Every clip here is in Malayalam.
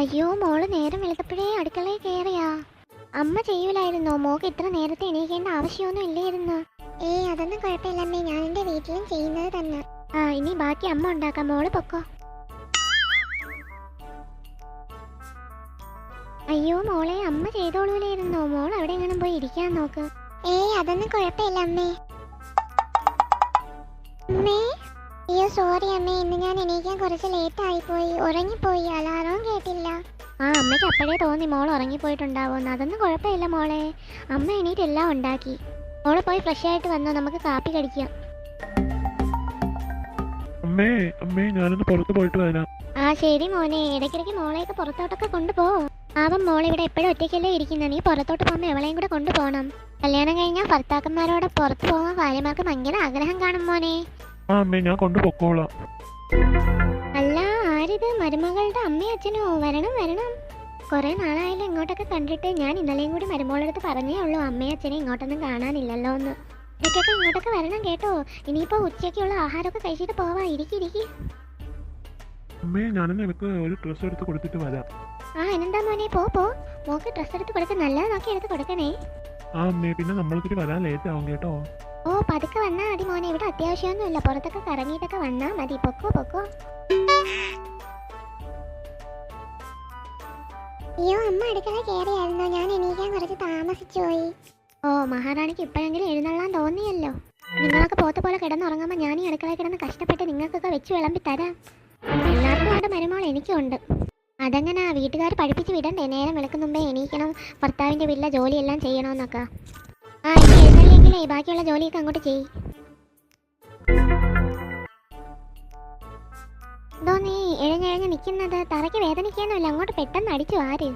അയ്യോ മോൾ നേരം വെളുത്തപ്പോഴേ അടുക്കളയിൽ കയറിയാ അമ്മ ചെയ്യൂലായിരുന്നോ? മോക്ക് ഇത്ര നേരത്തെ എണീക്കേണ്ട ആവശ്യമൊന്നും ഇല്ലായിരുന്നു. ഏയ് അതൊന്നും കുഴപ്പമില്ലമ്മേ. ഞാൻ എന്റെ വീട്ടിലും ചെയ്യുന്നത് തന്നെ. ആ ഇനി ബാക്കി അമ്മ ഉണ്ടാക്കാം. മോൾ പൊക്കോ. അയ്യോ മോളെ അമ്മ ചെയ്തോളൂലായിരുന്നോ? മോൾ അവിടെ എങ്ങനെ പോയി ഇരിക്കാൻ നോക്ക്. ഏയ് അതൊന്നും കുഴപ്പമില്ല അമ്മേ? അമ്മേ അയ്യോ സോറി അമ്മേ. ഇന്ന് ഞാൻ എണീക്കാൻ കുറച്ച് ലേറ്റ് ആയിപ്പോയി. ഉറങ്ങിപ്പോയി. അലാറവും കേട്ടില്ല ആ അമ്മയ്ക്ക് അപ്പോഴേ തോന്നി മോൾ ഉറങ്ങിപ്പോയിട്ടുണ്ടാവുമെന്ന്. അതൊന്നും കുഴപ്പമില്ല മോളെ. അമ്മ എണീറ്റ് എല്ലാം ഉണ്ടാക്കി. മോൾ പോയി ഫ്രഷ് ആയിട്ട് വന്നോ നമുക്ക് കാപ്പി കടിക്കാം. അമ്മേ അമ്മേ ഞാനൊന്ന് പുറത്ത് പോയിട്ട് വരാം. ആ ശരി മോനെ. ഇടയ്ക്കിടയ്ക്ക് മോളെയൊക്കെ പുറത്തോട്ടൊക്കെ കൊണ്ടുപോ ആവം മോൾ ഇവിടെ എപ്പോഴും ഒറ്റയ്ക്കല്ലേ ഇരിക്കുന്ന. നീ പുറത്തോട്ട് പോകുമ്പോൾ എവളെയും കൂടെ കൊണ്ടുപോകണം. കല്യാണം കഴിഞ്ഞാൽ ഭർത്താക്കന്മാരോട് പുറത്ത് പോകാൻ ഭാര്യമാർക്ക് ഭയങ്കര ആഗ്രഹം കാണും മോനെ. ആ അമ്മേ ഞാൻ കൊണ്ടുപൊക്കോളാം. അല്ല മരുമകളുടെ അമ്മയും അച്ഛനോ വരണം വരണം. കുറെ നാളായാലും ഇങ്ങോട്ടൊക്കെ കണ്ടിട്ട്. ഞാൻ ഇന്നലെയും കൂടി മരുമോളടുത്ത് പറഞ്ഞേ ഉള്ളൂ അമ്മയും അച്ഛനെ ഇങ്ങോട്ടൊന്നും കാണാനില്ലല്ലോ എന്ന് ഇടയ്ക്കൊക്കെ ഇങ്ങോട്ടൊക്കെ വരണം കേട്ടോ. ഇനിയിപ്പോ ഉച്ചയ്ക്കുള്ള ആഹാരമൊക്കെ കഴിച്ചിട്ട് പോവാ. ഇരിക്കി ഇരിക്കി. അമ്മേ ഞാൻ നിനക്ക് ഒരു ഡ്രസ്സ് എടുത്ത് കൊടുത്തിട്ട് വരാം. ആ എന്നെന്താ മോനെ? പോ പോ. മോക്ക് ഡ്രസ്സ് എടുത്ത് കൊടുക്ക നല്ലത് നോക്കി എടുത്ത് കൊടുക്കണേ. ആ അമ്മേ പിന്നെ നമ്മൾക്കിട്ട് വരാൻ ലേറ്റ് ആവും കേട്ടോ. ഓ പതുക്കെ വന്നാ മതി മോനെ. ഇവിടെ അത്യാവശ്യമൊന്നുമില്ല. പുറത്തൊക്കെ കറങ്ങിയിട്ടൊക്കെ വന്നാ മതി. പൊക്കോ പൊക്കോ. അയ്യോ അമ്മ അടുക്കള കയറിയായിരുന്നോ ഞാൻ എണീക്കാൻ കുറച്ച് താമസിച്ചു ഓ മഹാറാണിക്ക് ഇപ്പോഴെങ്കിലും എഴുന്നള്ളാൻ തോന്നിയല്ലോ. നിങ്ങളൊക്കെ പോത്ത പോലെ കിടന്നുറങ്ങുമ്പോൾ ഞാൻ ഈ അടുക്കളയിൽ കിടന്ന് കഷ്ടപ്പെട്ട് നിങ്ങൾക്കൊക്കെ വെച്ച് വിളമ്പി തരാം. എല്ലാവർക്കും ഉണ്ട് മരുമോൾ എനിക്കുണ്ട് അതെങ്ങനെ വീട്ടുകാർ പഠിപ്പിച്ച് വിടണ്ടേ? നേരം വെളുക്കും മുമ്പേ എണീക്കണം ഭർത്താവിന്റെ വീട്ടിലെ ജോലിയെല്ലാം ചെയ്യണമെന്നൊക്കെ ആ ഇനി എഴുന്നള്ളിയെങ്കിലേ ബാക്കിയുള്ള ജോലിയൊക്കെ അങ്ങോട്ട് ചെയ്യും. എന്തോ നീ എഴഞ്ഞെഴഞ്ഞ് നിൽക്കുന്നത് തറയ്ക്ക് വേദനിക്കാനല്ല അങ്ങോട്ട് പെട്ടെന്ന് അടിച്ചു ആര്?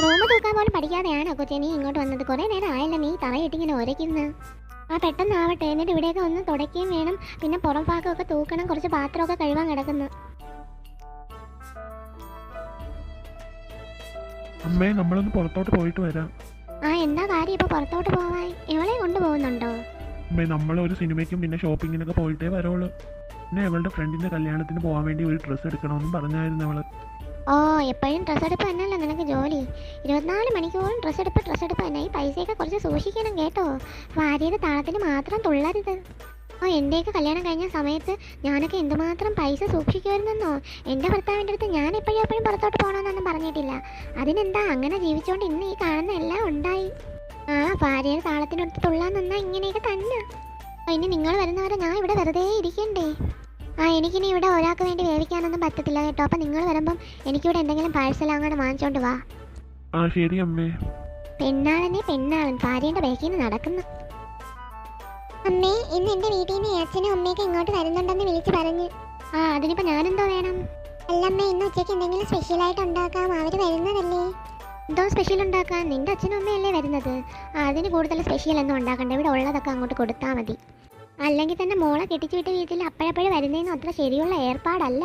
റൂമ് തൂക്കാൻ പോലും പഠിക്കാതെയാണോ കൊച്ചേ നീ ഇങ്ങോട്ട് വന്നത്? കുറേ നേരം ആയല്ലോ നീ തറയിട്ടിങ്ങനെ ഒരയ്ക്കുന്നു. ആ പെട്ടെന്ന് ആവട്ടെ. എന്നിട്ട് ഇവിടെയൊക്കെ ഒന്ന് തുടയ്ക്കുകയും വേണം. പിന്നെ പുറം ഭാഗമൊക്കെ തൂക്കണം. കുറച്ച് പാത്രമൊക്കെ കഴുകാൻ കിടക്കുന്നു. അമ്മേ നമ്മളൊന്ന് പുറത്തോട്ട് പോയിട്ട് വരാം. ആ എന്താ കാര്യം ഇപ്പൊ പുറത്തോട്ട് പോവാൻ? ഇവളെ കൊണ്ടുപോകുന്നുണ്ടോ? അമ്മേ നമ്മൾ ഒരു സിനിമയ്ക്കും പിന്നെ ഷോപ്പിങ്ങിനൊക്കെ പോയിട്ടേ വരോളൂ. പിന്നെ അവളുടെ ഫ്രണ്ടിന്റെ കല്യാണത്തിന് പോകാൻ വേണ്ടി ഒരു ഡ്രസ്സ് എടുക്കണമെന്നും പറഞ്ഞായിരുന്നു അവൾ. ഓ എപ്പോഴും ഡ്രസ്സ് എടുപ്പ് തന്നെയല്ലേ നിനക്ക് ജോലി? ഇരുപത്തിനാല് മണിക്കൂറും ഡ്രസ് എടുപ്പ് ഡ്രസ് എടുപ്പ് തന്നെ. ഈ പൈസയൊക്കെ കുറച്ച് സൂക്ഷിക്കണം കേട്ടോ. ഭാര്യയുടെ താളത്തിന് മാത്രം തുള്ളരുത്. ഓ എന്റെയൊക്കെ കല്യാണം കഴിഞ്ഞ സമയത്ത് ഞാനൊക്കെ എന്തുമാത്രം പൈസ സൂക്ഷിക്കുമായിരുന്നെന്നോ? എന്റെ ഭർത്താവിന്റെ അടുത്ത് ഞാൻ എപ്പോഴും എപ്പോഴും പുറത്തോട്ട് പോകണമെന്നൊന്നും പറഞ്ഞിട്ടില്ല. അതിനെന്താ അങ്ങനെ ജീവിച്ചുകൊണ്ട് ഇന്ന് ഈ കാണുന്ന എല്ലാം ഉണ്ടായി? ആ ഭാര്യയുടെ താളത്തിനടുത്ത് തുള്ളാൻ നിന്നാ ഇങ്ങനെയൊക്കെ തന്നെ. ഇനി നിങ്ങൾ വരുന്നവരെ ഞാൻ ഇവിടെ വെറുതെ ഇരിക്കണ്ടേ? ആ എനിക്കിനി ഇവിടെ ഒരാൾക്ക് വേണ്ടി വേവിക്കാനൊന്നും പറ്റത്തില്ല കേട്ടോ. അപ്പം നിങ്ങൾ വരുമ്പം എനിക്കിവിടെ എന്തെങ്കിലും പാഴ്സൽ അങ്ങോട്ട് വാങ്ങിച്ചോണ്ട് വാ. ആ ശരി അമ്മേ. പെണ്ണാളനെ പെണ്ണാളൻ. ഭാര്യയുടെ ബാക്കിൽ നിന്ന് നടക്കുന്നു. അമ്മേ ഇന്ന് എന്റെ വീട്ടിൽ നിന്ന് അച്ഛനും അമ്മയൊക്കെ ഇങ്ങോട്ട് വരുന്നുണ്ടെന്ന് വിളിച്ചു പറഞ്ഞു. ആ അതിനിപ്പോ ഞാനെന്തോ വേണം? അല്ലമ്മേ ഇന്ന് ഉച്ചയ്ക്ക് എന്തെങ്കിലും സ്പെഷ്യൽ ആയിട്ട് ഉണ്ടാക്കാം. അവർ വരുന്നതല്ലേ? എന്തോ സ്പെഷ്യൽ ഉണ്ടാക്കാൻ നിന്റെ അച്ഛനും അമ്മയല്ലേ വരുന്നത്? അതിന് കൂടുതൽ സ്പെഷ്യൽ ഒന്നും ഉണ്ടാക്കണ്ട. ഇവിടെ ഉള്ളതൊക്കെ അങ്ങോട്ട് കൊടുത്താൽ മതി. അല്ലെങ്കിൽ തന്നെ മോളെ കെട്ടിച്ചു വിട്ട വീട്ടിൽ അപ്പോഴപ്പോഴും വരുന്നതിനും അത്ര ശരിയുള്ള ഏർപ്പാടല്ല.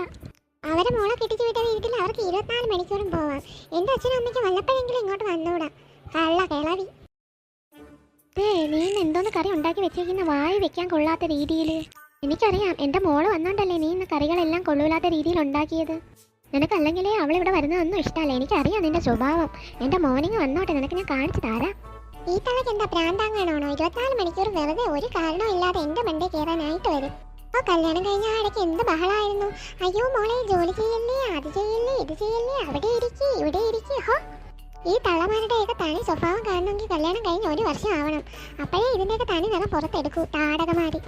അവരെ മോളെ കെട്ടിച്ചു വിട്ട വീട്ടിൽ അവർക്ക് ഇരുപത്തിനാല് മണിക്കൂറും പോവാം. എന്റെ അച്ഛനും അമ്മയ്ക്ക് വല്ലപ്പോഴെങ്കിലും ഇങ്ങോട്ട് വന്നൂടാ കള്ള കിളവി. ഏ നീ എന്തോന്ന് കറി ഉണ്ടാക്കി വെച്ചിരിക്കുന്ന? വായി വെക്കാൻ കൊള്ളാത്ത രീതിയിൽ. എനിക്കറിയാം എന്റെ മോൾ വന്നോണ്ടല്ലേ നീ ഇന്ന് കറികളെല്ലാം കൊള്ളൂലാത്ത രീതിയിൽ ഉണ്ടാക്കിയത്. നിനക്ക് അല്ലെങ്കിലേ അവൾ ഇവിടെ വരുന്നതൊന്നും ഇഷ്ടമല്ല. എനിക്കറിയാം നിന്റെ സ്വഭാവം. എന്റെ മോർണിംഗ് വന്നോട്ടെ നിനക്ക് ഞാൻ കാണിച്ചു തരാം. ഈ തലക്ക് എന്താ പ്രാന്താങ്ങാണോ ഇരുപത്തിനാല് മണിക്കൂർ വെറുതെ ഒരു കാരണവും ഇല്ലാതെ എന്റെ മണ്ടേ കയറാനായിട്ട് വരും. ഓ കല്യാണം കഴിഞ്ഞ ആടയ്ക്ക് എന്ത് ബഹളായിരുന്നു? അയ്യോ മോളെ ജോലി ചെയ്യല്ലേ അത് ചെയ്യല്ലേ ഇത് ചെയ്യല്ലേ അവിടെ ഇരിക്കേ ഇവിടെ ഇരിക്കേ ഹോ. ഈ തള്ളമാരുടെയൊക്കെ തനി സ്വഭാവം കാണണമെങ്കിൽ കല്യാണം കഴിഞ്ഞ് ഒരു വർഷം ആവണം. അപ്പോഴേ ഇതിന്റെയൊക്കെ തനി നിറം പുറത്തെടുക്കൂ താടകമാരി